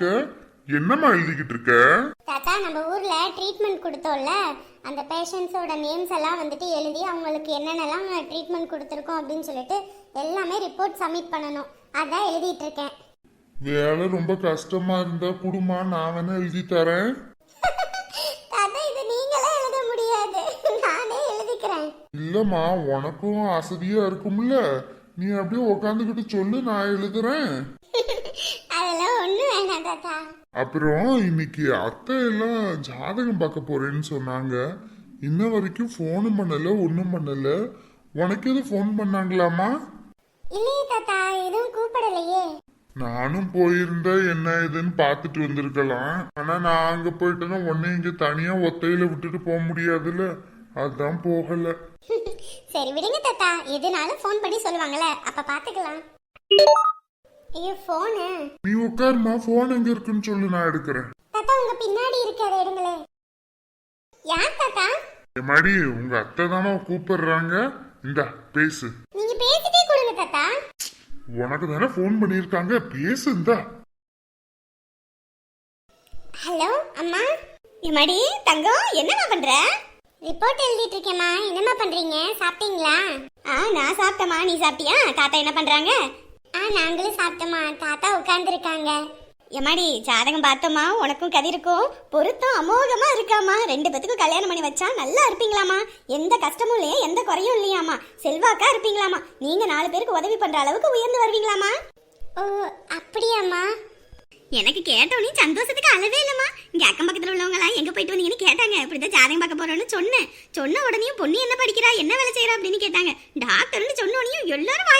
இருக்க? என்னம்மா எழுதிக்கிட்டு இருக்க? தாத்தா நம்ம ஊர்ல ட்ரீட்மெண்ட் கொடுத்தோம்ல? அந்த பேஷண்ட்ஸோட நேம்ஸ் எல்லாம் வந்துட்டு எழுதி அவங்களுக்கு என்னென்னலாம் ட்ரீட்மெண்ட் கொடுத்துருக்கோம் அப்படின்னு சொல்லிட்டு எல்லாமே ரிப்போர்ட் சப்மிட் பண்ணணும். அதான் எழுதிட்டு இருக்கேன். வேலை ரொம்ப கஷ்டமா இருந்தா குடுமா நான் வேணா எழுதி தரேன். தாத்தா இது நீங்களே எழுத முடியாது. நானே எழுதிக்கிறேன். இல்லம்மா உனக்கும் அசதியா இருக்கும்ல. நீ அப்படியே உக்காந்துக்கிட்டு சொல்லு நான் எழுதுறேன். தாத்தா அப்புறம் இன்னைக்கு அத்தை எல்லாம் ஜாதகம் பார்க்க போறேன்னு சொன்னாங்க. இன்ன வரைக்கும் ஃபோனும் பண்ணல ஒன்றும் பண்ணல. உனக்கு எதுவும் ஃபோன் பண்ணாங்களாமா இல்லையே தாத்தா எதுவும் கூப்பிடலையே. நானும் போயிருந்தா என்ன ஏதுன்னு பார்த்துட்டு வந்திருக்கலாம். ஆனா நான் அங்க போயிட்டேன்னா உன்னை இங்க தனியா ஒத்தையில விட்டுட்டு போக முடியாதுல்ல. அதான் போகல. சரி விடுங்க தாத்தா. எதுனாலும் ஃபோன் பண்ணி சொல்லுவாங்கல்ல. அப்ப பாத்துக்கலாம் ஐயோ ஃபோனு நீ உட்காருமா போன் எங்க இருக்குன்னு சொல்லு நான் எடுக்கிறேன். தாத்தா உங்க பின்னாடி இருக்கு அதை எடுங்களே. யார் தாத்தா? எம்மாடி உங்க அத்தை தானே கூப்பிடுறாங்க. இந்தா பேசு. நீங்க பேசிட்டே கொடுங்க தாத்தா. உனக்கு தானே ஃபோன் பண்ணியிருக்காங்க பேசு இந்தா. ஹலோ அம்மா. எம்மாடி தங்கம் என்னம்மா பண்ற? ரிப்போர்ட் எழுதிட்டு இருக்கேம்மா என்னம்மா பண்றீங்க? சாப்பிட்டீங்களா? ஆ நான் சாப்பிட்டேம்மா. நீ சாப்பிட்டியா? தாத்தா என்ன பண்றாங்க? ஆ நாங்களும் சாப்பிட்டோம்மா தாத்தா உட்கார்ந்துருக்காங்க. எம்மாடி ஜாதகம் பார்த்தோமா? உனக்கும் கதிருக்கும் பொருத்தம் அமோகமா இருக்காமா ரெண்டு பேத்துக்கும் கல்யாணம் பண்ணி வச்சா நல்லா இருப்பீங்களாமா எந்த கஷ்டமும் இல்லையா எந்த குறையும் இல்லையாமா செல்வாக்கா இருப்பீங்களாமா நீங்க நாலு பேருக்கு உதவி பண்ற அளவுக்கு உயர்ந்து வருவீங்களாமா ஓ அப்படியாம்மா. எனக்கு கேட்டோன்னே சந்தோஷத்துக்கு அளவே இல்லம்மா. இங்க அக்கம் பக்கத்துல உள்ளவங்க எல்லாம் எங்க போயிட்டு வந்தீங்கன்னு கேட்டாங்க. இப்படிதான் ஜாதகம் பார்க்க போறோம்னு சொன்னேன். சொன்ன உடனே பொண்ணு என்ன படிக்கிறா என்ன வேலை செய்யறா அப்படின்னு கேட்டாங்க. டாக்டர்னு சொன்ன எல்லாரும் வாய் பிறந்துட்டாங்கம்மா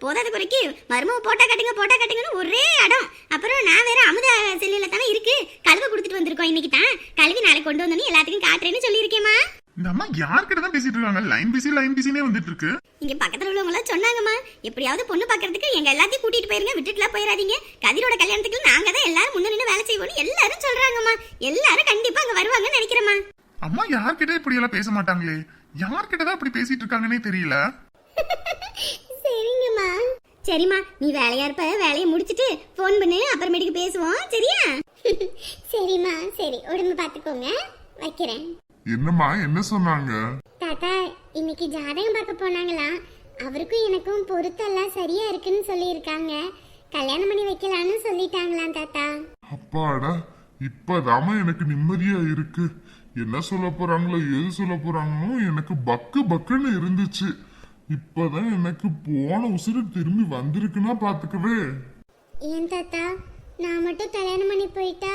போதாத குறைக்கு மருமக போட்டா கட்டுங்க போட்டா கட்டுங்கன்னு ஒரே இடம் அப்புறம் நான் வேற அமுத செல்லில தானே இருக்கு. கழுவை கொடுத்துட்டு வந்திருக்கோம் இன்னைக்கு தான். கழுவி நாளைக்கு கொண்டு வந்தோன்னே எல்லாத்துக்கும் காட்டுறேன்னு சொல்லியிருக்கேம்மா. இந்த அம்மா யார்கிட்ட தான் பேசிட்டு இருக்காங்க? லைன் பிசி லைன் பிசினே வந்துட்டு இருக்கு இங்க பக்கத்துல உள்ளவங்க எல்லாம் சொன்னாங்கம்மா. எப்படியாவது பொண்ணு பாக்குறதுக்கு எங்க எல்லாத்தையும் கூட்டிட்டு போயிருங்க விட்டுட்டுலாம் போயிடாதீங்க. கதிரோட கல்யாணத்துக்கு நாங்க தான் எல்லாரும் முன்ன நின்று வேலை செய்வோம்னு எல்லாரும் சொல்றாங்கம்மா. எல்லாரும் கண்டிப்பா அங்க வருவாங்கன்னு நினைக்கிறேம்மா. அம்மா யார்கிட்ட இப்படி எல்லாம் பேச மாட்டாங்களே? யார்கிட்ட தான் இப்படி பேசிட்டு இருக்காங்கன்னே தெரியல. சரிம்மா நீ வேலையா இருப்ப வேலையை முடிச்சிட்டு ஃபோன் பண்ணு அப்புறமேட்டுக்கு பேசுவோம் சரியா? சரிம்மா சரி உடம்பு பாத்துக்கோங்க வைக்கிறேன். என்னம்மா என்ன சொன்னாங்க? தாத்தா இன்னைக்கு ஜாதகம் பார்க்க போனாங்களா? அவருக்கும் எனக்கும் பொருத்தெல்லாம் சரியா இருக்குன்னு சொல்லியிருக்காங்க. கல்யாணம் பண்ணி வைக்கலான்னு சொல்லிட்டாங்களாம் தாத்தா. அப்பாடா இப்பதாம்மா எனக்கு நிம்மதியா இருக்கு. என்ன சொல்ல போறாங்களோ எது சொல்ல போறாங்களோ எனக்கு பக்கு பக்குன்னு இருந்துச்சு. இப்பதான் எனக்கு போன உசுறு திரும்பி வந்திருக்குன்னா பாத்துக்கவே. ஏன் தாத்தா? நான் மட்டும் கல்யாணம் பண்ணி போயிட்டா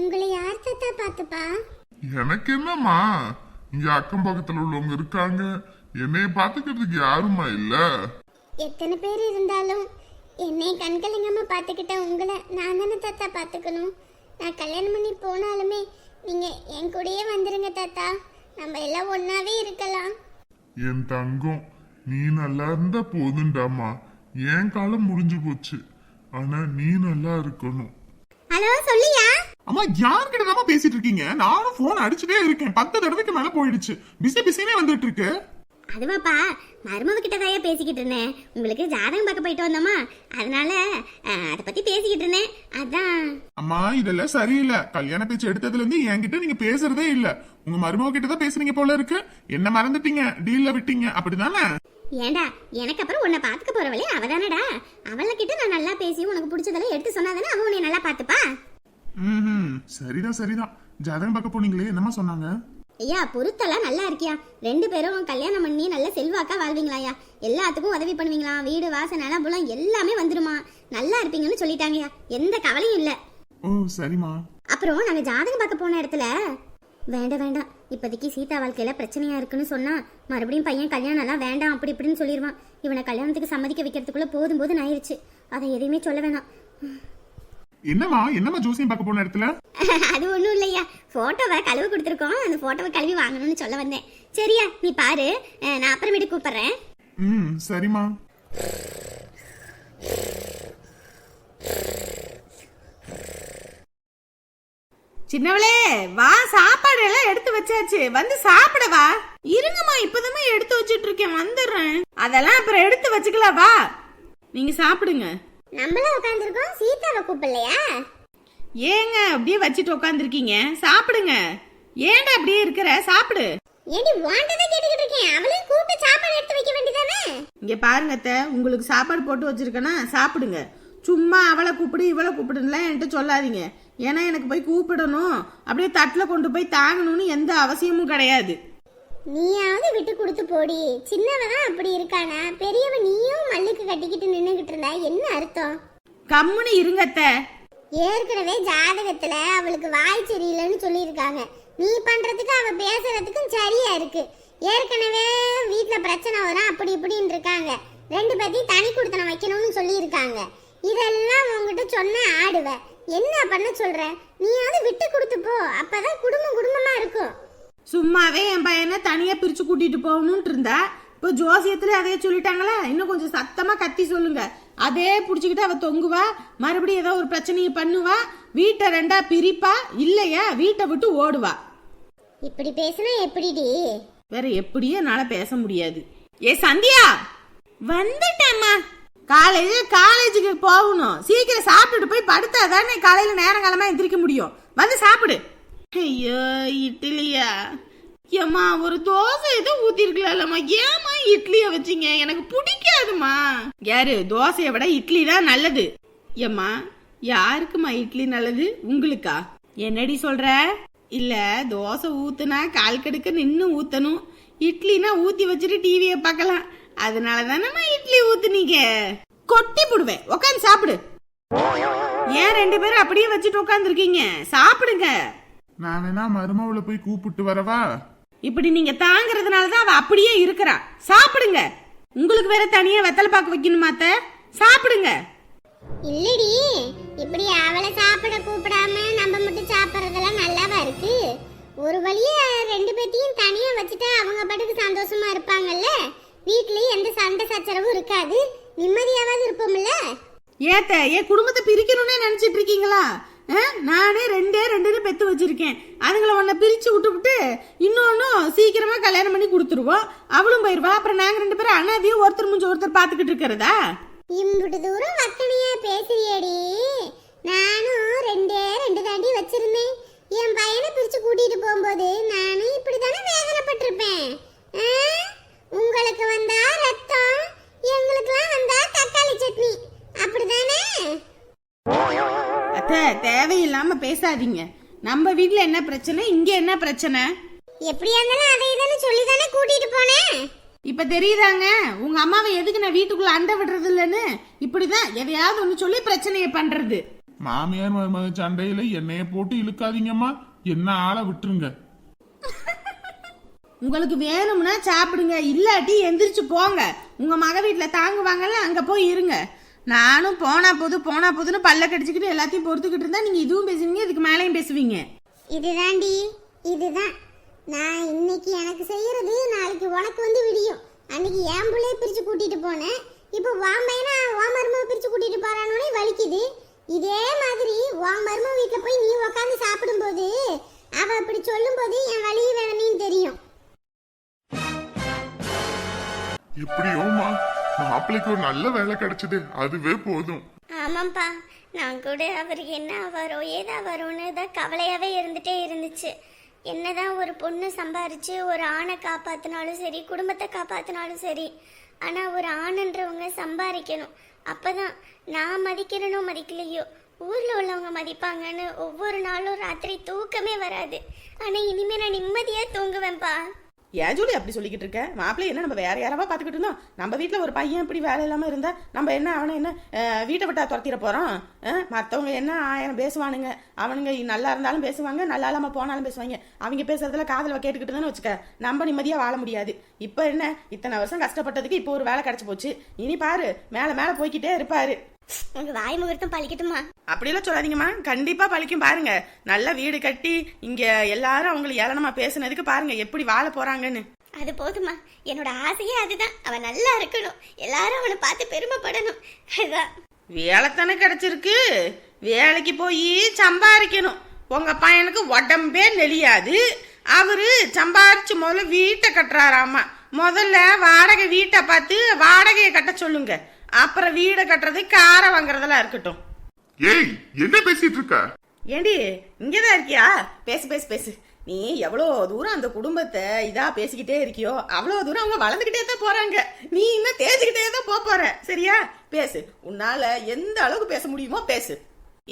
உங்களை யார் தாத்தா பார்த்துப்பா எனக்கு என்னம்மா? இங்க அக்கம் பக்கத்துல உள்ளவங்க இருக்காங்க. என்னைய பாத்துக்கிறதுக்கு யாருமா இல்ல? எத்தனை பேர் இருந்தாலும் என்னை கண்கலங்காம பார்த்துக்கிட்ட உங்களை நான் தானே தாத்தா பார்த்துக்கணும் நான் கல்யாணம் பண்ணி போனாலுமே நீங்க என் கூடயே வந்துருங்க தாத்தா. நம்ம எல்லாம் ஒன்னாவே இருக்கலாம். என் தங்கம் நீ நல்லா இருந்தா போதுண்டாமா என் காலம் முடிஞ்சு போச்சு. ஆனா நீ நல்லா இருக்கணும். ஹலோ சொல்லியா? அம்மா யார்கிட்ட பேசிட்டு இருக்கீங்க? நானும் போன் அடிச்சுட்டே இருக்கேன். பத்து தடவைக்கு மேல போயிடுச்சு. பிசி பிசினே வந்துட்டு இருக்கு. அதுவாப்பா மருமக கிட்ட தான் பேசிக்கிட்டு இருந்தேன். உங்களுக்கு ஜாதகம் பார்க்க போயிட்டு வந்தோமா? அதனால அதை பத்தி பேசிக்கிட்டு இருந்தேன். அதான். அம்மா இதெல்லாம் சரியில்லை. கல்யாண பேச்சு எடுத்ததுல இருந்து என்கிட்ட நீங்க பேசுறதே இல்ல. உங்க மருமக கிட்ட தான் பேசுறீங்க போல இருக்கு. என்ன மறந்துட்டீங்க? டீல்ல விட்டீங்க. அப்படிதானே? ஏண்டா எனக்கு அப்புறம் உன்னை பார்த்துக்க போறவளே அவதானடா. அவள கிட்ட நான் நல்லா பேசி உனக்கு பிடிச்சதெல்லாம் எடுத்து சொன்னாதானே அவன் உன்னை நல்லா பார்த்துப்பா? ம் சரிதான் சரிதான். ஜாதகம் பார்க்க போனீங்களே என்னம்மா சொன்னாங்க? ஐயா பொருத்தெல்லாம் நல்லா இருக்கியா? ரெண்டு பேரும் கல்யாணம் பண்ணி நல்ல செல்வாக்கா வாழ்வீங்களாயா எல்லாத்துக்கும் உதவி பண்ணுவீங்களா? வீடு வாசல் நிலம் புலம் எல்லாமே வந்துருமா? நல்லா இருப்பீங்கன்னு சொல்லிட்டாங்கய்யா எந்த கவலையும் இல்லை. ஓ சரிம்மா. அப்புறம் நாங்க ஜாதகம் பார்க்க போன இடத்துல வேண்டாம் வேண்டாம். இப்போதைக்கு சீதா வாழ்க்கையில பிரச்சனையா இருக்குன்னு சொன்னா மறுபடியும் பையன் கல்யாணம் எல்லாம் வேண்டாம் அப்படி இப்படின்னு சொல்லிடுவான் இவனை கல்யாணத்துக்கு சம்மதிக்க வைக்கிறதுக்குள்ள போதும் போதும் ஆயிருச்சு. அதை எதையுமே சொல்ல வேணாம். என்னம்மா என்னம்மா ஜோசியம் பார்க்க போன இடத்துல? அது ஒண்ணும் இல்லையா. போட்டோவை கழுவு கொடுத்துருக்கோம். அந்த போட்டோவை கழுவி வாங்கணும்னு சொல்ல வந்தேன். சரியா நீ பாரு. நான் அப்புறமேட்டு கூப்பிடுறேன். ம் சரிம்மா. சின்னவளே வா சாப்பாடு எல்லாம் எடுத்து வச்சாச்சு. வந்து சாப்பிட வா. இருங்கம்மா இப்பதாம்மா எடுத்து வச்சிட்டு இருக்கேன். வந்துடுறேன். அதெல்லாம் அப்புறம் எடுத்து வச்சுக்கலாம். வா. நீங்க சாப்பிடுங்க. நம்மளும் உட்காந்துருக்கோம் சீதாவை கூப்பிடலையா? ஏங்க அப்படியே வச்சுட்டு உட்காந்துருக்கீங்க சாப்பிடுங்க. ஏன்டா அப்படியே இருக்கிற? சாப்பிடு. ஏடி வாண்டதை கேட்டுக்கிட்டு இருக்கேன். அவளையும் கூப்பிட்டு சாப்பாடு எடுத்து வைக்க வேண்டியதானே? இங்க பாருங்க அத்தை உங்களுக்கு சாப்பாடு போட்டு வச்சிருக்கேனா சாப்பிடுங்க. சும்மா அவளை கூப்பிடு இவளை கூப்பிடுலாம் என்கிட்ட சொல்லாதீங்க. ஏன்னா எனக்கு போய் கூப்பிடணும். அப்படியே தட்டில் கொண்டு போய் தாங்கணும்னு எந்த அவசியமும் கிடையாது. நீயாவது விட்டு கொடுத்து போடி. சின்னவ தான் அப்படி இருக்கானா? பெரியவ நீயும் மல்லுக்கு கட்டிக்கிட்டு நின்னுகிட்டு இருந்தா என்ன அர்த்தம்? கம்முன்னு இருங்க அத்தை ஏற்கனவே ஜாதகத்துல அவளுக்கு வாய் சரியில்லைன்னு சொல்லியிருக்காங்க. நீ பண்றதுக்கு அவ பேசுறதுக்கும் சரியா இருக்கு. ஏற்கனவே வீட்ல பிரச்சனை வரும் அப்படி இப்படின்னு இருக்காங்க. ரெண்டு பேர்த்தையும் தனி கொடுத்தனம் வைக்கணும்னு சொல்லியிருக்காங்க. இதெல்லாம் உங்ககிட்ட சொன்ன ஆடுவ. என்ன பண்ண சொல்ற? நீயாவது விட்டு கொடுத்து போ. அப்பதான் குடும்பம் சும்மாவே என் பையனை தனியா பிரிச்சு கூட்டிட்டு போகணும்னு இருந்தா இப்போ ஜோசியத்துல அதே சொல்லிட்டாங்களா? இன்னும் கொஞ்சம் சத்தமா கத்தி சொல்லுங்க. அதே புடிச்சுக்கிட்டு அவ தொங்குவா மறுபடியும் ஏதோ ஒரு பிரச்சனையை பண்ணுவா வீட்டை ரெண்டா பிரிப்பா இல்லையா வீட்டை விட்டு ஓடுவா. இப்படி பேசுனா எப்படிடி? வேற எப்படியும் என்னால பேச முடியாது. ஏ சந்தியா! வந்துட்டேம்மா. காலையில காலேஜுக்கு போகணும். சீக்கிரம் சாப்பிட்டுட்டு போய் படுத்தாதானே காலையில நேரங்காலமா எந்திரிக்க முடியும். வந்து சாப்பிடு. ஐயோ இட்லியா? ஏம்மா ஒரு தோசை ஏதோ ஊத்திருக்கலாம்மா ஏம்மா இட்லிய வச்சீங்க? எனக்கு பிடிக்காதுமா யாரு? தோசையை விட இட்லி தான் நல்லது. ஏம்மா யாருக்குமா இட்லி நல்லது? உங்களுக்கா? என்னடி சொல்ற? இல்ல தோசை ஊத்துனா கால் கடுக்க நின்னு ஊத்தணும். இட்லினா ஊத்தி வச்சுட்டு டிவியை பார்க்கலாம். அதனால தானேம்மா இட்லி ஊத்துனீங்க? கொட்டி போடுவேன். உட்காந்து சாப்பிடு. ஏன் ரெண்டு பேரும் அப்படியே வச்சுட்டு உட்காந்துருக்கீங்க சாப்பிடுங்க. நான் வேணா மருமவளை போய் கூப்பிட்டு வரவா? இப்படி நீங்க தாங்குறதுனால தான் அவ அப்படியே இருக்கிறா. சாப்பிடுங்க. உங்களுக்கு வேற தனியா வெத்தலை பாக்கு வைக்கணுமா அத்தை? சாப்பிடுங்க. இல்லடி இப்படி அவளை சாப்பிட கூப்பிடாம நம்ம மட்டும் சாப்பிட்றதெல்லாம் நல்லாவா இருக்கு? ஒரு வழியா ரெண்டு பேத்தையும் தனியா வச்சுட்டா அவங்க பாட்டுக்கு சந்தோஷமா இருப்பாங்கல்ல? வீட்லயும் எந்த சண்டை சச்சரவும் இருக்காது. நிம்மதியாவது இருப்போம்ல? ஏத்த என் குடும்பத்தை பிரிக்கணும்னே நினைச்சிட்டு இருக்கீங்களா? நானே ரெண்டே ரெண்டுன்னு பெத்து வச்சிருக்கேன். அதுங்களை ஒன்ன பிரித்து விட்டுவிட்டு இன்னொன்னும் சீக்கிரமாக கல்யாணம் பண்ணி கொடுத்துருவோம். அவளும் போயிடுவா அப்புறம் நாங்கள் ரெண்டு பேரும் அனாதையும் ஒருத்தர் முடிஞ்சு ஒருத்தர் பார்த்துக்கிட்டு இருக்கிறதா? இம்புட்டு தூரம் வக்கனையா பேசுறியடி. நானும் ரெண்டே ரெண்டு தாண்டி வச்சிருந்தேன். என் பையனை பிரித்து கூட்டிகிட்டு போகும்போது நானும் இப்படிதானே வேதனைப்பட்டிருப்பேன் ஆ? உங்களுக்கு வந்தா ரத்தம் எங்களுக்குலாம் வந்தா தக்காளி சட்னி அப்படிதானே அத்தை தேவையில்லாம பேசாதீங்க. நம்ம வீட்ல என்ன பிரச்சனை? இங்க என்ன பிரச்சனை? எப்படியா இருந்தாலும் அதை இதுன்னு சொல்லி தானே கூட்டிட்டு போனேன் இப்ப தெரியுதாங்க? உங்க அம்மாவை எதுக்கு நான் வீட்டுக்குள்ள அண்டை விடுறது இல்லைன்னு இப்படிதான் எதையாவது ஒண்ணு சொல்லி பிரச்சனையை பண்றது. மாமியார் மருமக சண்டையில என்னைய போட்டு இழுக்காதீங்கம்மா. என்ன ஆளை விட்டுருங்க. உங்களுக்கு வேணும்னா சாப்பிடுங்க. இல்லாட்டி எந்திரிச்சு போங்க. உங்க மக வீட்டுல தாங்குவாங்கல்ல அங்க போய் இருங்க. நானும் போனா போது போனா போதுன்னு பல்ல கடிச்சுக்கிட்டு எல்லாத்தையும் பொறுத்துக்கிட்டு இருந்தா நீங்க இதுவும் பேசுவீங்க இதுக்கு மேலேயும் பேசுவீங்க. இதுதான்டி இதுதான். நான் இன்னைக்கு எனக்கு செய்யறது நாளைக்கு உனக்கு வந்து விடியும். அன்னைக்கு என் பிள்ளைய பிரிச்சு கூட்டிட்டு போனேன். இப்போ பையனா உன் மருமக பிரிச்சு கூட்டிட்டு போறானோனே வலிக்குது. இதே மாதிரி உன் மருமக வீட்டில் போய் நீ உட்காந்து சாப்பிடும்போது அவ அப்படி சொல்லும்போது என் வலி வேதனையும் தெரியும். எப்படியோமா மாப்பிள்ளைக்கு ஒரு நல்ல வேலை கிடைச்சது. அதுவே போதும். ஆமாப்பா நான் கூட அவருக்கு என்ன ஆவாரோ ஏதா வரும்னு தான் கவலையாகவே இருந்துட்டே இருந்துச்சு. என்னதான் ஒரு பொண்ணு சம்பாரிச்சு ஒரு ஆணை காப்பாத்தினாலும் சரி குடும்பத்தை காப்பாத்தினாலும் சரி ஆனால் ஒரு ஆணுன்றவங்க சம்பாதிக்கணும் அப்பதான் நான் மதிக்கிறனோ மதிக்கலையோ ஊரில் உள்ளவங்க மதிப்பாங்கன்னு ஒவ்வொரு நாளும் ராத்திரி தூக்கமே வராது. ஆனால் இனிமேல் நான் நிம்மதியாக தூங்குவேன்ப்பா. ஏன் ஜூலி அப்படி சொல்லிக்கிட்டு இருக்கேன் மாப்பிள்ளை என்ன நம்ம வேற யாராவா பார்த்துக்கிட்டு இருந்தோம்? நம்ம வீட்டில் ஒரு பையன் இப்படி வேலை இல்லாமல் இருந்தா நம்ம என்ன அவனை என்ன வீட்டை விட்டா துரத்திட போகிறோம் மற்றவங்க என்ன ஆயிரம் பேசுவானுங்க. அவனுங்க நல்லா இருந்தாலும் பேசுவாங்க நல்லா இல்லாமல் போனாலும் பேசுவாங்க. அவங்க பேசுறதுல காதல கேட்டுக்கிட்டு தானே வச்சுக்க நம்ம நிம்மதியாக வாழ முடியாது. இப்போ என்ன? இத்தனை வருஷம் கஷ்டப்பட்டதுக்கு இப்போ ஒரு வேலை கிடச்சி போச்சு. இனி பாரு மேலே மேலே போய்கிட்டே இருப்பாரு. உங்கள் வாய் முகூர்த்தம் பழிக்கட்டுமா? அப்படியெல்லாம் சொல்லாதீங்கம்மா. கண்டிப்பா பழிக்கும். பாருங்க. நல்ல வீடு கட்டி இங்க எல்லாரும் அவங்களை ஏளனமா பேசுனதுக்கு பாருங்க எப்படி வாழ போறாங்கன்னு. அது போதுமா என்னோட ஆசையே அதுதான். அவன் நல்லா இருக்கணும். எல்லாரும் அவனை பார்த்து பெருமைப்படணும். அதுதான் வேலை தானே கிடைச்சிருக்கு. வேலைக்கு போய் சம்பாதிக்கணும். உங்க பையனுக்கு உடம்பே நெளியாது. அவரு சம்பாரிச்சு முதல்ல வீட்டை கட்டுறாராமா. முதல்ல வாடகை வீட்டை பார்த்து வாடகையை கட்ட சொல்லுங்க. அப்புறம் வீடை கட்டுறது காரை வாங்குறதெல்லாம் இருக்கட்டும். ஏய் என்ன பேசிட்டு இருக்க? ஏண்டி இங்கதான் இருக்கியா? பேசு பேசு பேசு. நீ எவ்வளோ தூரம் அந்த குடும்பத்தை இதா பேசிக்கிட்டே இருக்கியோ அவ்வளோ தூரம் அவங்க வளர்ந்துக்கிட்டே தான் போறாங்க. நீ இன்னும் தேய்ச்சிக்கிட்டே தான் போப் போற. சரியா? பேசு. உன்னால எந்த அளவுக்கு பேச முடியுமோ பேசு.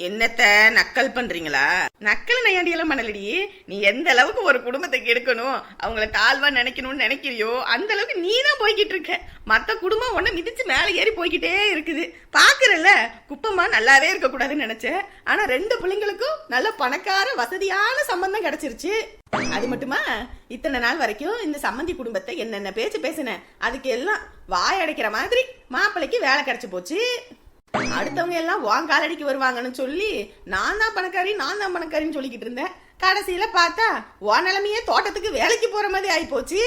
என்னத்த நக்கல் பண்றீங்களா? நக்கல் நையாண்டியெல்லாம் பண்ணலடி. நீ எந்த அளவுக்கு ஒரு குடும்பத்தை கெடுக்கணும் அவங்கள தாழ்வா நினைக்கணும்னு நினைக்கிறியோ அந்த அளவுக்கு நீ தான் போய்கிட்டு இருக்க. மத்த குடும்பம் ஒண்ணு மிதிச்சு மேல ஏறி போய்கிட்டே இருக்குது. பாக்குறல்ல குப்பமா நல்லாவே இருக்க கூடாதுன்னு நினைச்சேன். ஆனா ரெண்டு பிள்ளைங்களுக்கும் நல்ல பணக்கார வசதியான சம்பந்தம் கிடைச்சிருச்சு. அது மட்டுமா? இத்தனை நாள் வரைக்கும் இந்த சம்மந்தி குடும்பத்தை என்னென்ன பேச்சு பேசினேன் அதுக்கு எல்லாம் வாய் அடைக்கிற மாதிரி மாப்பிள்ளைக்கு வேலை கிடைச்சு போச்சு. அடுத்தவங்க எல்லாம் உன் காலடிக்கு வருவாங்கன்னு சொல்லி நான் தான் பணக்காரி நான் தான் பணக்காரின்னு சொல்லிக்கிட்டு இருந்தேன். கடைசியில பார்த்தா உன் நிலைமையே தோட்டத்துக்கு வேலைக்கு போற மாதிரி ஆயி போச்சு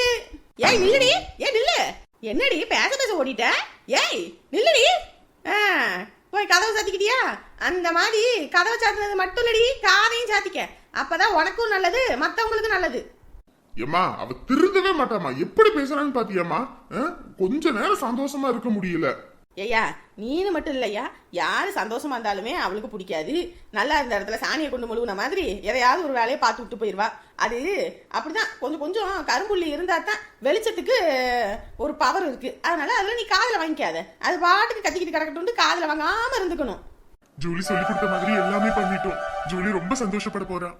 ஏய் நில்லுடி. ஏய் நில்லு. என்னடி பேச பேச ஓடிட்ட? ஏய் நில்லுடி. ஆ, போய் கதவை சாத்திக்கிட்டியா? அந்த மாதிரி கதவை சாத்தினது மட்டும் இல்லடி காதையும் சாத்திக்க. அப்பதான் உனக்கும் நல்லது மத்தவங்களுக்கும் நல்லது. ஏம்மா அவ திருந்தவே மாட்டாமா எப்படி பேசுறான்னு பாத்தியாமா கொஞ்ச நேரம் சந்தோஷமா இருக்க முடியல. ஏய்யா நீனு மட்டும் இல்லையா? யாரு சந்தோஷமா இருந்தாலுமே அவளுக்கு பிடிக்காது. நல்லா இருந்த இடத்துல சாணியை கொண்டு முழுகுன மாதிரி எதையாவது ஒரு வேலையை பார்த்து விட்டு போயிடுவா. அது அப்படிதான். கொஞ்சம் கொஞ்சம் கரும்புள்ளி இருந்தா தான் வெளிச்சத்துக்கு ஒரு பவர் இருக்கு. அதனால அதுல நீ காதல வாங்கிக்காத. அது பாட்டுக்கு கத்திக்கிட்டு கிடக்கட்டும் காதல வாங்காம இருந்துக்கணும். ஜூலி சொல்லி கொடுத்த மாதிரி எல்லாமே பண்ணிட்டோம். ஜூலி ரொம்ப சந்தோஷப்பட போறா.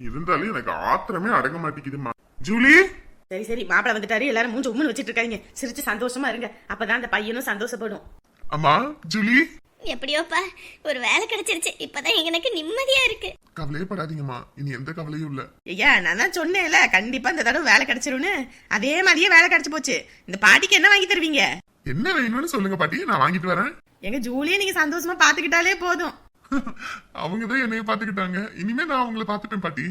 இருந்தாலும் எனக்கு ஆத்திரமே அடங்க மாட்டேங்குதுமா ஜூலி! சரி சரி மாப்பிள வந்துட்டாரு. எல்லாரும் மூஞ்சி உம்முன்னு வச்சிட்டு இருக்காங்க சிரிச்சு சந்தோஷமா இருங்க. அப்பதான் அந்த பையனும் சந்தோஷப்படும். அம்மா ஜூலி? எப்படியோப்பா ஒரு வேலை கிடைச்சிருச்சு. இப்பதான் எனக்கு நிம்மதியா இருக்கு. கவலையே படாதீங்கம்மா. இனி எந்த கவலையும் இல்ல. ஐயா நான் தான் சொன்னேன்ல கண்டிப்பா இந்த தடவை வேலை கிடைச்சிரும்னு. அதே மாதிரியே வேலை கிடைச்சு போச்சு. இந்த பாட்டிக்கு என்ன வாங்கி தருவீங்க? என்ன வேணும்னு சொல்லுங்க பாட்டி. நான் வாங்கிட்டு வரேன். எங்க ஜூலியை நீங்க சந்தோஷமா பாத்துக்கிட்டாலே போதும். அவங்க தான் என்னைய பாத்துக்கிட்டாங்க இனிமே நான் அவங்கள பாத்துப்பேன் பாட்டி.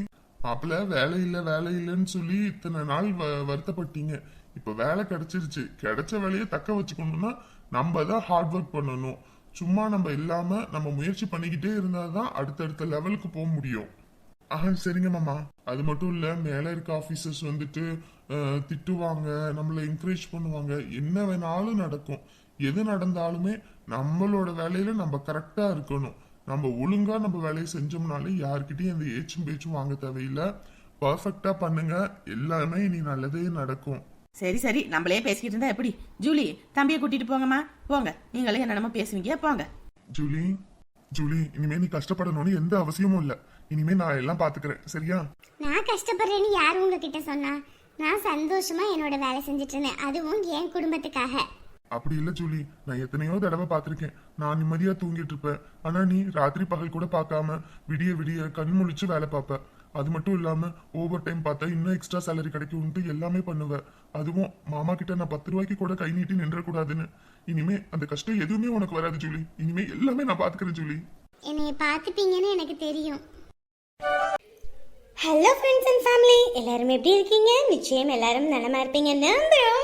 மாப்பிள்ள வேலை இல்ல வேலை இல்லைன்னு சொல்லி இத்தனை நாள் வ- வருத்தப்பட்டீங்க. இப்ப வேலை கிடைச்சிருச்சு. கிடைச்ச வேலையை தக்க வச்சுக்கணும்னா நம்ம தான் ஹார்ட் ஒர்க் பண்ணணும். சும்மா நம்ம இல்லாம நம்ம முயற்சி பண்ணிக்கிட்டே இருந்தாதான் அடுத்தடுத்த லெவலுக்கு போக முடியும். ஆ சரிங்க மாமா. அது மட்டும் இல்ல மேல இருக்க ஆபீசர்ஸ் வந்துட்டு திட்டுவாங்க நம்மளை என்கரேஜ் பண்ணுவாங்க. என்ன வேணாலும் நடக்கும். எது நடந்தாலுமே நம்மளோட வேலையில நம்ம கரெக்டா இருக்கணும். நம்ம ஒழுங்கா நம்ம வேலையை செஞ்சோம்னாலே யார்கிட்டயும் எந்த ஏச்சும் பேச்சும் வாங்க தேவையில்லை. பர்ஃபெக்டா பண்ணுங்க. எல்லாமே இனி நல்லதே நடக்கும். சரி சரி. நம்மளே பேசிக்கிட்டு இருந்தா எப்படி? ஜூலி தம்பியை கூட்டிட்டு போங்கம்மா. போங்க. நீங்களே என்னென்னமோ பேசுவீங்க. போங்க. ஜூலி ஜூலி இனிமே நீ கஷ்டப்படணும்னு எந்த அவசியமும் இல்ல. இனிமே நான் எல்லாம் பாத்துக்கிறேன். சரியா? நான் கஷ்டப்படுறேன்னு யார் உங்ககிட்ட சொன்னா? நான் சந்தோஷமா என்னோட வேலை செஞ்சுட்டு இருந்தேன். அதுவும் என் குடும்பத்துக்காக. அப்படி இல்ல ஜூலி. நான் எத்தனையோ தடவை பார்த்திருக்கேன். நான் நிம்மதியா தூங்கிட்டு இருப்பேன். ஆனா நீ ராத்திரி பகல் கூட பார்க்காம விடிய விடிய கண் முழிச்சு வேலை பார்ப்ப. அது மட்டும் இல்லாம ஓவர் டைம் பார்த்தா இன்னும் எக்ஸ்ட்ரா சேலரி கிடைக்கும்ட்டு எல்லாமே பண்ணுவ. அதுவும் மாமா கிட்ட நான் பத்து ரூபாய்க்கு கூட கை நீட்டி நின்றக்கூடாதுன்னு. இனிமே அந்த கஷ்டம் எதுவுமே உனக்கு வராது ஜூலி. இனிமே எல்லாமே நான் பாத்துக்கிறேன் ஜூலி. என்னைய பார்த்துப்பீங்கன்னு எனக்கு தெரியும். ஹலோ ஃப்ரெண்ட்ஸ் அண்ட் ஃபேமிலி எல்லாரும் எப்படி இருக்கீங்க? நிச்சயம் எல்லாரும் நலமா இருப்பீங்க நம்புறோம்.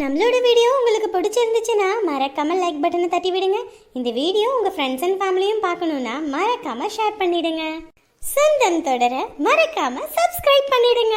நம்மளோட வீடியோ உங்களுக்கு பிடிச்சிருந்துச்சுன்னா மறக்காமல் லைக் பட்டனை தட்டி விடுங்க. இந்த வீடியோ உங்கள் ஃப்ரெண்ட்ஸ் அண்ட் ஃபேமிலியும் பார்க்கணுன்னா மறக்காமல் ஷேர் பண்ணிடுங்க. சொந்தம் தொடர மறக்காமல் சப்ஸ்கிரைப் பண்ணிடுங்க.